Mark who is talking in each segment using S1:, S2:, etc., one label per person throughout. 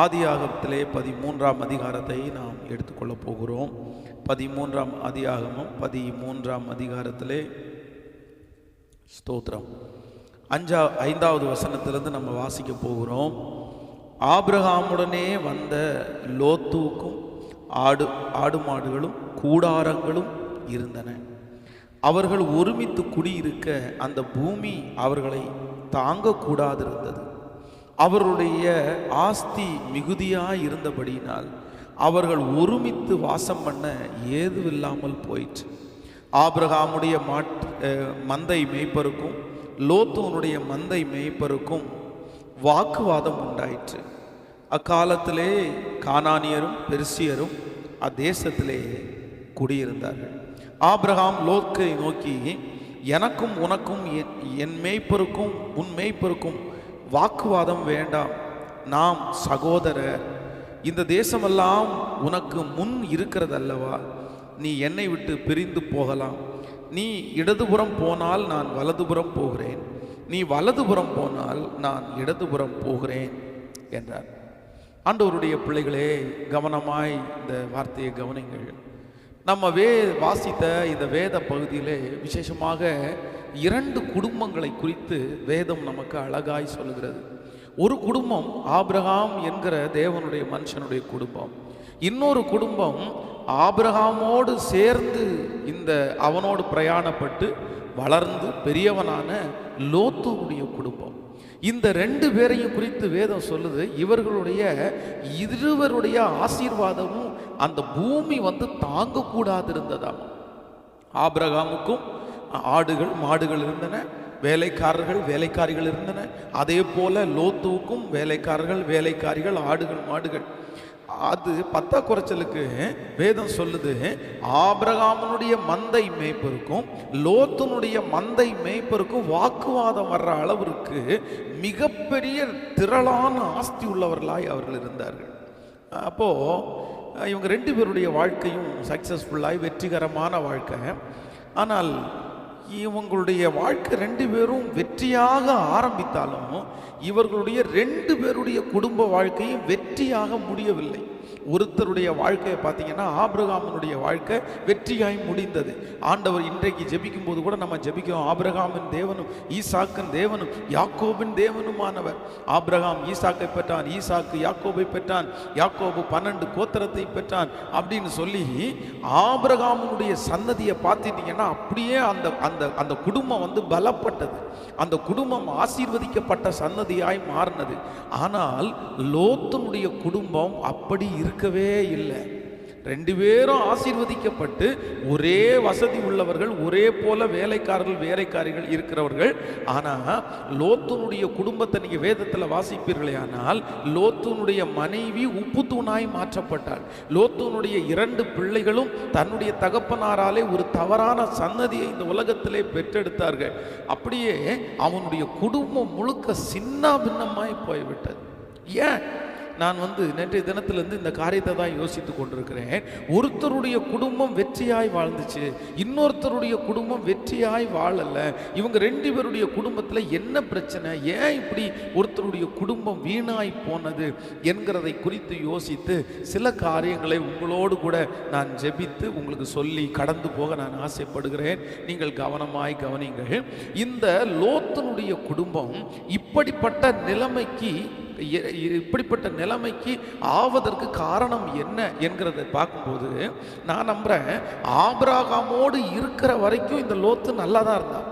S1: ஆதியாகமத்திலே பதிமூன்றாம் அதிகாரத்தை நாம் எடுத்துக்கொள்ளப் போகிறோம். பதிமூன்றாம் அதிகாகமும் பதிமூன்றாம் அதிகாரத்திலே ஸ்தோத்திரம். அஞ்சா ஐந்தாவது வசனத்திலிருந்து நம்ம வாசிக்க போகிறோம். ஆப்ரஹாமுடனே வந்த லோத்துவுக்கும் ஆடு ஆடு மாடுகளும் கூடாரங்களும் இருந்தன. அவர்கள் ஒருமித்து குடியிருக்க அந்த பூமி அவர்களை தாங்கக்கூடாது இருந்தது அவருடைய ஆஸ்தி மிகுதியாக இருந்தபடியினால் அவர்கள் ஒருமித்து வாசம் பண்ண ஏதுவில்லாமல் போயிற்று. ஆபிரகாமுடைய மாட் மந்தை மேய்ப்பருக்கும் லோத்தோனுடைய மந்தை மேய்ப்பருக்கும் வாக்குவாதம் உண்டாயிற்று. அக்காலத்திலே கானானியரும் பெருசியரும் அத்தேசத்திலே குடியிருந்தார்கள். ஆப்ரஹாம் லோக்கை நோக்கி எனக்கும் உனக்கும் என்- என் மேய்ப்பருக்கும் உன் மேய்ப்பருக்கும் வாக்குவாதம் வேண்டாம். நாம் சகோதரர். இந்த தேசமெல்லாம் உனக்கு முன் இருக்கிறதல்லவா? நீ என்னை விட்டு பிரிந்து போகலாம். நீ இடதுபுறம் போனால் நான் வலதுபுறம் போகிறேன். நீ வலதுபுறம் போனால் நான் இடதுபுறம் போகிறேன் என்றார். ஆண்டவருடைய பிள்ளைகளே கவனமாய் இந்த வார்த்தையை கவனிங்கள். நம்ம வே வாசித்த இந்த வேத பகுதியிலே விசேஷமாக இரண்டு குடும்பங்களை குறித்து வேதம் நமக்கு அழகாய் சொல்லுகிறது. ஒரு குடும்பம் ஆபிரகாம் என்கிற தேவனுடைய மனுஷனுடைய குடும்பம். இன்னொரு குடும்பம் ஆபிரகாமோடு சேர்ந்து இந்த அவனோடு பிரயாணப்பட்டு வளர்ந்து பெரியவனான லோத்துவுடைய குடும்பம். இந்த ரெண்டு பேரையும் குறித்து வேதம் சொல்லுது. இவர்களுடைய இருவருடைய ஆசீர்வாதமும் அந்த பூமி வந்து தாங்கக்கூடாது இருந்ததாம் ஆபிரகாமுக்கும் ஆடுகள் மாடுகள் இருந்தன வேலைக்காரர்கள் வேலைக்காரிகள் இருந்தன. அதே போல லோத்துவுக்கும் வேலைக்காரர்கள் வேலைக்காரிகள் ஆடுகள் மாடுகள். அது பத்தா குறைச்சலுக்கு வேதம் சொல்லுது ஆபிரகாமனுடைய மந்தை மேய்ப்பருக்கும் லோத்துனுடைய மந்தை மேய்ப்பருக்கும் வாக்குவாதம் வர்ற அளவிற்கு மிகப்பெரிய திரளான ஆஸ்தி உள்ளவர்களாய் அவர்கள் இருந்தார்கள். அப்போ இவங்க ரெண்டு பேருடைய வாழ்க்கையும் சக்ஸஸ்ஃபுல்லாய் வெற்றிகரமான வாழ்க்கை. ஆனால் இவங்களுடைய வாழ்க்கை ரெண்டு பேரும் வெற்றியாக ஆரம்பித்தாலும் இவர்களுடைய ரெண்டு பேருடைய குடும்ப வாழ்க்கையும் வெற்றியாக முடியவில்லை. ஒருத்தருடைய வாழ்க்கையை பார்த்தீங்கன்னா ஆபிரகாமனுடைய வாழ்க்கை வெற்றியாய் முடிந்தது. ஆண்டவர் இன்றைக்கு ஜெபிக்கும் போது கூட நம்ம ஜெபிக்கிறோம் ஆபிரகாமின் தேவனும் ஈசாக்கின் தேவனும் யாக்கோபின் தேவனுமானவர். ஆபிரகாம் ஈசாக்கை பெற்றான் ஈசாக்கு யாக்கோபை பெற்றான் யாக்கோபு பன்னெண்டு கோத்திரத்தை பெற்றான் அப்படின்னு சொல்லி ஆபிரகாமனுடைய சன்னதியை பார்த்துட்டீங்கன்னா அப்படியே அந்த அந்த அந்த குடும்பம் வந்து பலப்பட்டது. அந்த குடும்பம் ஆசீர்வதிக்கப்பட்ட சன்னதியாய் மாறினது. ஆனால் லோத்தனுடைய குடும்பம் அப்படி இருக்கவே இல்லை. ரெண்டு பேரும் ஆசீர்வதிக்கப்பட்டு ஒரே வசதி உள்ளவர்கள் ஒரே போல வேலைக்காரர்கள் வேலைக்காரிகள் இருக்கிறவர்கள். ஆனால் லோத்துனுடைய குடும்பத்தை நீங்கள் வேதத்தில் வாசிப்பீர்களே ஆனால் லோத்துனுடைய மனைவி உப்பு தூணாய் மாற்றப்பட்டாள். லோத்துனுடைய இரண்டு பிள்ளைகளும் தன்னுடைய தகப்பனாராலே ஒரு தவறான சன்னதியை இந்த உலகத்திலே பெற்றெடுத்தார்கள். அப்படியே அவனுடைய குடும்பம் முழுக்க சின்ன பின்னமாய் போய்விட்டது. ஏன்? நான் வந்து நேற்றைய தினத்திலிருந்து இந்த காரியத்தை தான் யோசித்து கொண்டிருக்கிறேன். ஒருத்தருடைய குடும்பம் வெற்றியாய் வாழ்ந்துச்சு. இன்னொருத்தருடைய குடும்பம் வெற்றியாய் வாழலை. இவங்க ரெண்டு பேருடைய குடும்பத்தில் என்ன பிரச்சனை? ஏன் இப்படி ஒருத்தருடைய குடும்பம் வீணாய் போனது என்கிறதை குறித்து யோசித்து சில காரியங்களை உங்களோடு கூட நான் ஜெபித்து உங்களுக்கு சொல்லி கடந்து போக நான் ஆசைப்படுகிறேன். நீங்கள் கவனமாய் கவனிங்கள் இந்த லோத்தனுடைய குடும்பம் இப்படிப்பட்ட நிலைமைக்கு இப்படிப்பட்ட நிலைமைக்கு ஆவதற்கு காரணம் என்ன என்கிறத பார்க்கும்போது நான் நம்புகிறேன் ஆபிராகாமோடு இருக்கிற வரைக்கும் இந்த லோத்து நல்லா தான் இருந்தான்.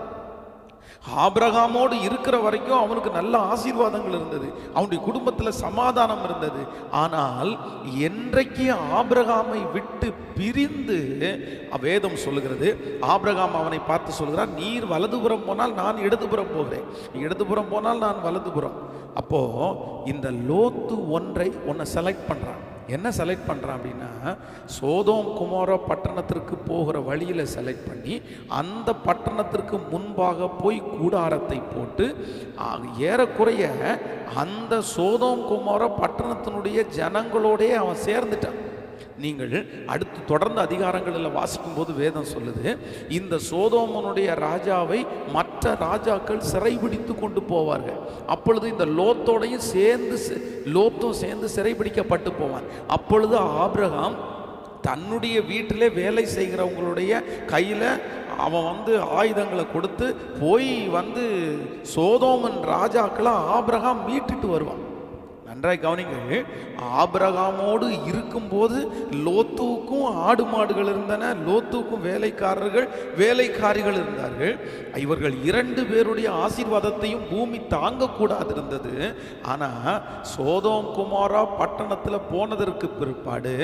S1: ஆபிரகாமோடு இருக்கிற வரைக்கும் அவனுக்கு நல்ல ஆசீர்வாதங்கள் இருந்தது. அவனுடைய குடும்பத்தில் சமாதானம் இருந்தது. ஆனால் என்றைக்கு ஆபிரகாமை விட்டு பிரிந்து வேதம் சொல்லுகிறது ஆபிரகாம் அவனை பார்த்து சொல்கிறார் நீர் வலதுபுறம் போனால் நான் இடதுபுறம் போகிறேன். இடதுபுறம் போனால் நான் வலதுபுறம். அப்போ இந்த லோத்து ஒன்றை ஒன்றை செலக்ட் பண்ணுறான் என்ன செலக்ட் பண்ணுறான் அப்படின்னா சோதோம் குமார பட்டணத்திற்கு போகிற வழியில் செலக்ட் பண்ணி அந்த பட்டணத்திற்கு முன்பாக போய் கூடாரத்தை போட்டு ஏறக்குறைய அந்த சோதோம் குமார பட்டணத்தினுடைய ஜனங்களோடே அவன் சேர்ந்துட்டான். நீங்கள் அடுத்து தொடர்ந்து அதிகாரங்களில் வாசிக்கும் போது வேதம் சொல்லுது இந்த சோதோமனுடைய ராஜாவை மற்ற ராஜாக்கள் சிறைபிடித்து கொண்டு போவார்கள். அப்பொழுது இந்த லோத்தோடையும் சேர்ந்து லோத்தும் சேர்ந்து சிறைபிடிக்கப்பட்டு போவான். அப்பொழுது ஆப்ரகாம் தன்னுடைய வீட்டிலே வேலை செய்கிறவங்களுடைய கையில் அவன் வந்து ஆயுதங்களை கொடுத்து போய் வந்து சோதோமன் ராஜாக்களை ஆபிரகாம் மீட்டுட்டு வருவான். நன்றாய் கவனிங்க. ஆபிரகாமோடு இருக்கும்போது லோத்துவுக்கும் ஆடு மாடுகள் இருந்தன லோத்துவுக்கும் வேலைக்காரர்கள் வேலைக்காரிகள் இருந்தார்கள். இவர்கள் இரண்டு பேருடைய ஆசீர்வாதத்தையும் பூமி தாங்கக்கூடாது இருந்தது ஆனால் சோதோம் குமாரா பட்டணத்தில் போனதற்கு பிற்பாடு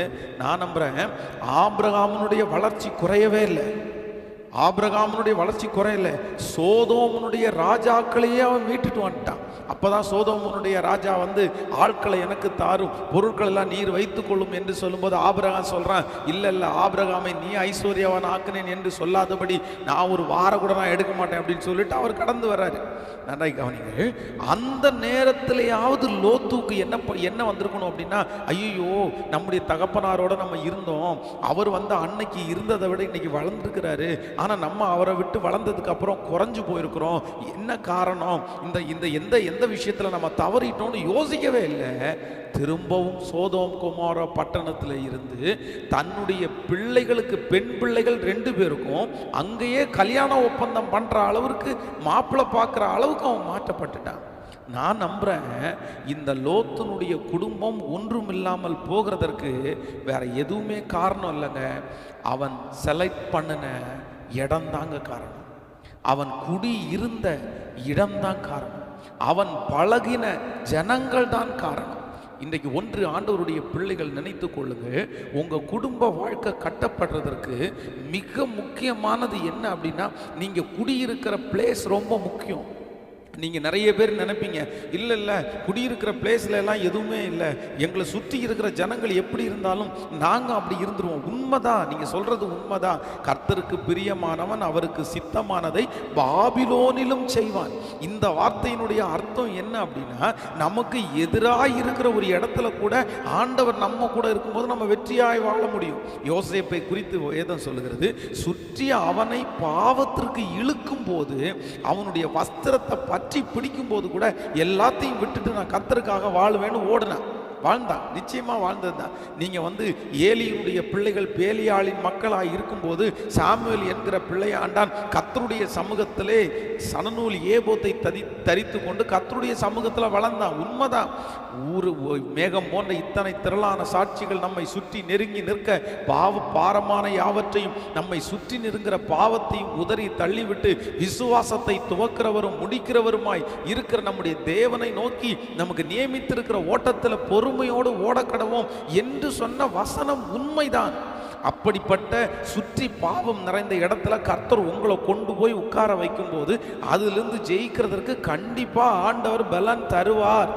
S1: நான் நம்புகிறேன் ஆபிரகாமனுடைய வளர்ச்சி குறையவே இல்லை. ஆபிரகாமனுடைய வளர்ச்சி குறையல. சோதோமனுடைய ராஜாக்களையே அவன் மீட்டுட்டு வந்துட்டான். அப்பதான் சோதோமனுடைய ராஜா வந்து ஆட்களை எனக்கு தாரும் பொருட்கள் எல்லாம் நீர் வைத்து கொள்ளும் என்று சொல்லும்போது ஆபிரகாம் சொல்றான் இல்லை இல்லை ஆபிரகாமை நீ ஐஸ்வர்யவான் ஆக்குனேன் என்று சொல்லாதபடி நான் ஒரு வார கூட நான் எடுக்க மாட்டேன் அப்படின்னு சொல்லிட்டு அவர் கடந்து வர்றாரு. நன்றாய் கவனிங்க அந்த நேரத்திலேயாவது லோத்துக்கு என்ன ப- என்ன வந்திருக்கணும் அப்படின்னா ஐயோ நம்முடைய தகப்பனாரோட நம்ம இருந்தோம் அவர் வந்து அன்னைக்கு இருந்ததை விட இன்னைக்கு வளர்ந்துருக்கிறாரு ஆனா நம்ம அவரை விட்டு வளர்ந்ததுக்கு அப்புறம் குறைஞ்சு போயிருக்கிறோம் என்ன காரணம்? இந்த இந்த எந்த எந்த விஷயத்தில் நம்ம தவறிட்டோம்னு யோசிக்கவே இல்லை திரும்பவும் சோதோம் குமார பட்டணத்தில் இருந்து தன்னுடைய பிள்ளைகளுக்கு பெண் பிள்ளைகள் ரெண்டு பேருக்கும் அங்கேயே கல்யாண ஒப்பந்தம் பண்ணுற அளவிற்கு மாப்பிள்ளை பார்க்குற அளவுக்கு அவன் மாற்றப்பட்டுட்டான். நான் நம்புறேன் இந்த லோத்தனுடைய குடும்பம் ஒன்றும் இல்லாமல் போகிறதற்கு வேற எதுவுமே காரணம் இல்லைங்க. அவன் செலக்ட் பண்ணின இடம்தாங்க காரணம். அவன் குடி இருந்த இடம்தான் காரணம். அவன் பழகின ஜனங்கள் தான் காரணம். இன்றைக்கு ஒன்று ஆண்டவருடைய பிள்ளைகள் நினைத்து கொள்ளுங்க உங்கள் குடும்ப வாழ்க்கை கட்டப்படுறதற்கு மிக முக்கியமானது என்ன அப்படின்னா நீங்கள் குடியிருக்கிற பிளேஸ் ரொம்ப முக்கியம். நீங்கள் நிறைய பேர் நினைப்பீங்க இல்லை இல்லை குடியிருக்கிற பிளேஸ்ல எல்லாம் எதுவுமே இல்லை. எங்களை சுற்றி இருக்கிற ஜனங்கள் எப்படி இருந்தாலும் நாங்கள் அப்படி இருந்துருவோம். உண்மைதான் நீங்கள் சொல்கிறது உண்மைதான். கர்த்தருக்கு பிரியமானவன் அவருக்கு சித்தமானதை பாபிலோனிலும் செய்வான். இந்த வார்த்தையினுடைய அர்த்தம் என்ன அப்படின்னா நமக்கு எதிராக இருக்கிற ஒரு இடத்துல கூட ஆண்டவர் நம்ம கூட இருக்கும்போது நம்ம வெற்றியாய் வாழ முடியும். யோசேப்பை குறித்து வேதம் சொல்லுகிறது சுற்றி அவனை பாவத்திற்கு இழுக்கும் போது அவனுடைய வஸ்திரத்தை பற்றி பிடிக்கும் போது கூட எல்லாத்தையும் விட்டுட்டு நான் கத்தருக்காக வாழுவேன்னு ஓடினேன். வாழ்ந்தான் நிச்சயமாக வாழ்ந்தது தான் நீங்கள் வந்து ஏலியுடைய பிள்ளைகள் பேலியாளின் மக்களாக இருக்கும்போது சாமுவேல் என்கிற பிள்ளையாண்டான் கத்தருடைய சமூகத்திலே சனநூல் ஏபோத்தை ததி தரித்து கொண்டு கத்தருடைய சமூகத்தில் வளர்ந்தான். உண்மைதான். ஊர் மேகம் போன்ற இத்தனை திரளான சாட்சிகள் நம்மை சுற்றி நெருங்கி நிற்க பாவ பாரமான யாவற்றையும் நம்மை சுற்றி நெருங்கிற பாவத்தையும் உதறி தள்ளிவிட்டு விசுவாசத்தை துவக்கிறவரும் முடிக்கிறவருமாய் இருக்கிற நம்முடைய தேவனை நோக்கி நமக்கு நியமித்திருக்கிற ஓட்டத்தில் பொறுமையோடு ஓடக்கடவோம் என்று சொன்ன வசனம் உண்மைதான். அப்படிப்பட்ட சுற்றி பாவம் நிறைந்த இடத்துல கர்த்தர் உங்களை கொண்டு போய் உட்கார வைக்கும்போது அதுலேருந்து ஜெயிக்கிறதற்கு கண்டிப்பாக ஆண்டவர் பலன் தருவார்.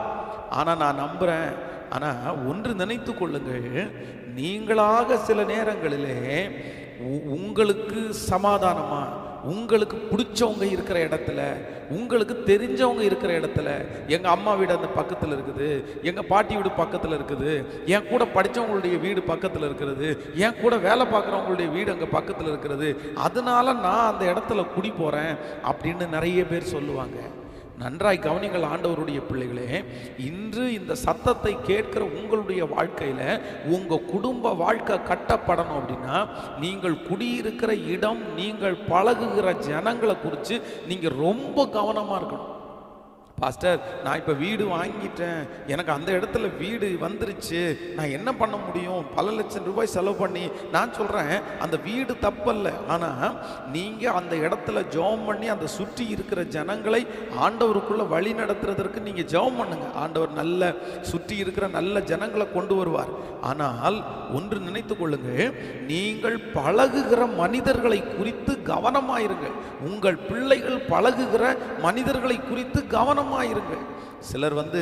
S1: ஆனால் நான் நம்புகிறேன் ஆனால் ஒன்று நினைத்து கொள்ளுங்கள் நீங்களாக சில நேரங்களிலே உ- உங்களுக்கு சமாதானமாக உங்களுக்கு பிடிச்சவங்க இருக்கிற இடத்துல உங்களுக்கு தெரிஞ்சவங்க இருக்கிற இடத்துல எங்கள் அம்மா வீடு அந்த பக்கத்தில் இருக்குது எங்கள் பாட்டி வீடு பக்கத்தில் இருக்குது என் கூட படித்தவங்களுடைய வீடு பக்கத்தில் இருக்கிறது என் கூட வேலை பார்க்குறவங்களுடைய வீடு அங்கே பக்கத்தில் இருக்கிறது அதனால நான் அந்த இடத்துல குடி போகிறேன் அப்படின்னு நிறைய பேர் சொல்லுவாங்க. நன்றாய் கவனிங்கள் ஆண்டவருடைய பிள்ளைகளே இன்று இந்த சத்தத்தை கேட்கிற உங்களுடைய வாழ்க்கையில் உங்கள் குடும்ப வாழ்க்கை கட்டப்படணும் அப்படின்னா நீங்கள் குடியிருக்கிற இடம் நீங்கள் பழகுகிற ஜனங்களை குறித்து நீங்கள் ரொம்ப கவனமாக இருக்கணும். பாஸ்டர் நான் இப்போ வீடு வாங்கிட்டேன். எனக்கு அந்த இடத்துல வீடு வந்துருச்சு. நான் என்ன பண்ண முடியும்? பல லட்சம் ரூபாய் செலவு பண்ணி நான் சொல்கிறேன் அந்த வீடு தப்பல்ல. ஆனால் நீங்கள் அந்த இடத்துல ஜெபம் பண்ணி அந்த சுற்றி இருக்கிற ஜனங்களை ஆண்டவருக்குள்ளே வழி நடத்துறதற்கு நீங்கள் ஜெபம் பண்ணுங்க. ஆண்டவர் நல்ல சுற்றி இருக்கிற நல்ல ஜனங்களை கொண்டு வருவார். ஆனால் ஒன்று நினைத்து கொள்ளுங்கள் நீங்கள் பழகுகிற மனிதர்களை குறித்து கவனமாயிருங்கள். உங்கள் பிள்ளைகள் பழகுகிற மனிதர்களை குறித்து கவனம் கவனமாயிருங்கள் சிலர் வந்து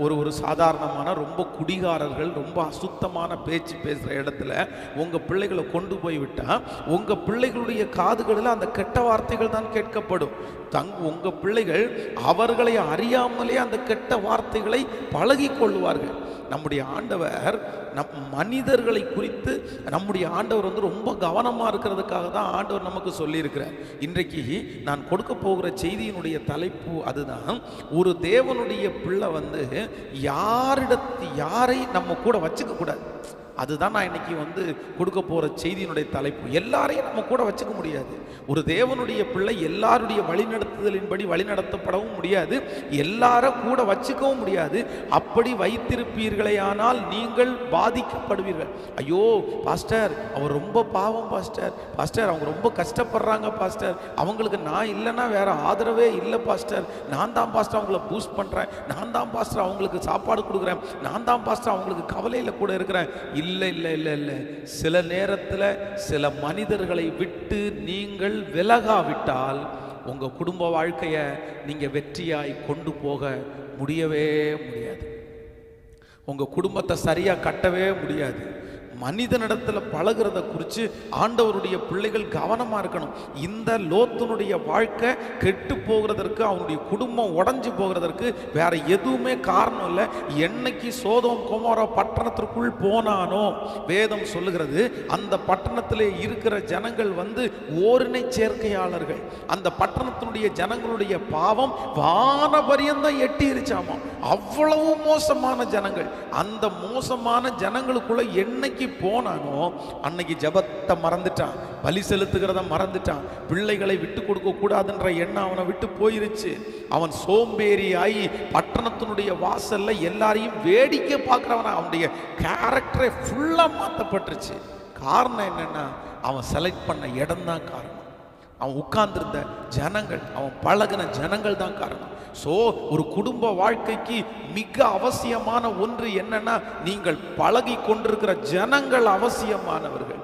S1: ஒரு ஒரு சாதாரணமான ரொம்ப குடிகாரர்கள் ரொம்ப அசுத்தமான பேச்சு பேசுகிற இடத்துல உங்கள் பிள்ளைகளை கொண்டு போய் விட்டால் உங்கள் பிள்ளைகளுடைய காதுகளில் அந்த கெட்ட வார்த்தைகள் தான் கேட்கப்படும். தங் உங்கள் பிள்ளைகள் அவர்களை அறியாமலே அந்த கெட்ட வார்த்தைகளை பழகி கொள்வார்கள் நம்முடைய ஆண்டவர் நம் மனிதர்களை குறித்து நம்முடைய ஆண்டவர் வந்து ரொம்ப கவனமாக இருக்கிறதுக்காக தான் ஆண்டவர் நமக்கு சொல்லியிருக்கிறார். இன்றைக்கு நான் கொடுக்க போகிற செய்தியினுடைய தலைப்பு அதுதான். ஒரு தேவனுடைய பிள்ளை வந்து யாரிடத்து யாரை நம்ம கூட வச்சுக்க கூடாது அதுதான் நான் இன்னைக்கு வந்து கொடுக்க போகிற செய்தியினுடைய தலைப்பு. எல்லாரையும் நம்ம கூட வச்சுக்க முடியாது. ஒரு தேவனுடைய பிள்ளை எல்லாருடைய வழிநடத்துதலின்படி வழிநடத்தப்படவும் முடியாது. எல்லாரும் கூட வச்சுக்கவும் முடியாது. அப்படி வைத்திருப்பீர்களே ஆனால் நீங்கள் பாதிக்கப்படுவீர்கள். ஐயோ பாஸ்டர் அவர் ரொம்ப பாவம் பாஸ்டர். பாஸ்டர் அவங்க ரொம்ப கஷ்டப்படுறாங்க பாஸ்டர். அவங்களுக்கு நான் இல்லைன்னா வேற ஆதரவே இல்லை பாஸ்டர். நான் தான் பாஸ்டர் அவங்கள பூஸ்ட் பண்ணுறேன் நான் தான் பாஸ்டர் அவங்களுக்கு சாப்பாடு கொடுக்குறேன். நான் தான் பாஸ்டர் அவங்களுக்கு கவலையில் கூட இருக்கிறேன். இல்லை இல்லை இல்லை இல்லை. சில நேரத்தில் சில மனிதர்களை விட்டு நீங்கள் விலகாவிட்டால் உங்கள் குடும்ப வாழ்க்கையை நீங்கள் வெற்றியாய் கொண்டு போக முடியவே முடியாது. உங்கள் குடும்பத்தை சரியாக கட்டவே முடியாது. மனிதனிடத்தில் பழகிறத குறித்து ஆண்டவருடைய பிள்ளைகள் கவனமாக இருக்கணும். இந்த லோத்தனுடைய வாழ்க்கை கெட்டு போகிறதற்கு அவனுடைய குடும்பம் உடஞ்சி போகிறதற்கு வேற எதுவுமே காரணம் இல்லை. என்னைக்கு சோதம் குமாரோ பட்டணத்திற்குள் போனானோ வேதம் சொல்லுகிறது அந்த பட்டணத்தில் இருக்கிற ஜனங்கள் வந்து ஓரினை சேர்க்கையாளர்கள். அந்த பட்டணத்தினுடைய ஜனங்களுடைய பாவம் வானபரியந்தம் எட்டிருச்சாமா அவ்வளவு மோசமான ஜனங்கள். அந்த மோசமான ஜனங்களுக்குள்ள என்னைக்கு போனானோ அன்னைக்கு ஜெபத்தை மறந்துட்டான். பலி செலுத்துகிறத மறந்துட்டான். பிள்ளைகளை விட்டு கொடுக்க கூடாதுன்ற எண்ணம் அவனை விட்டு போயிருச்சு. அவன் சோம்பேறி ஆகி பட்டணத்தினுடைய வாசல்ல எல்லாரையும் வேடிக்கை பார்க்குறவன. அவனுடைய கேரக்டரை ஃபுல்லாக மாற்றப்பட்டுருச்சு காரணம் என்னென்னா அவன் செலக்ட் பண்ண இடம் தான் காரணம். அவன் உட்கார்ந்திருந்த ஜனங்கள் அவன் பழகின ஜனங்கள் தான் காரணம். ஸோ ஒரு குடும்ப வாழ்க்கைக்கு மிக அவசியமான ஒன்று என்னன்னா நீங்கள் பழகி கொண்டிருக்கிற ஜனங்கள் அவசியமானவர்கள்.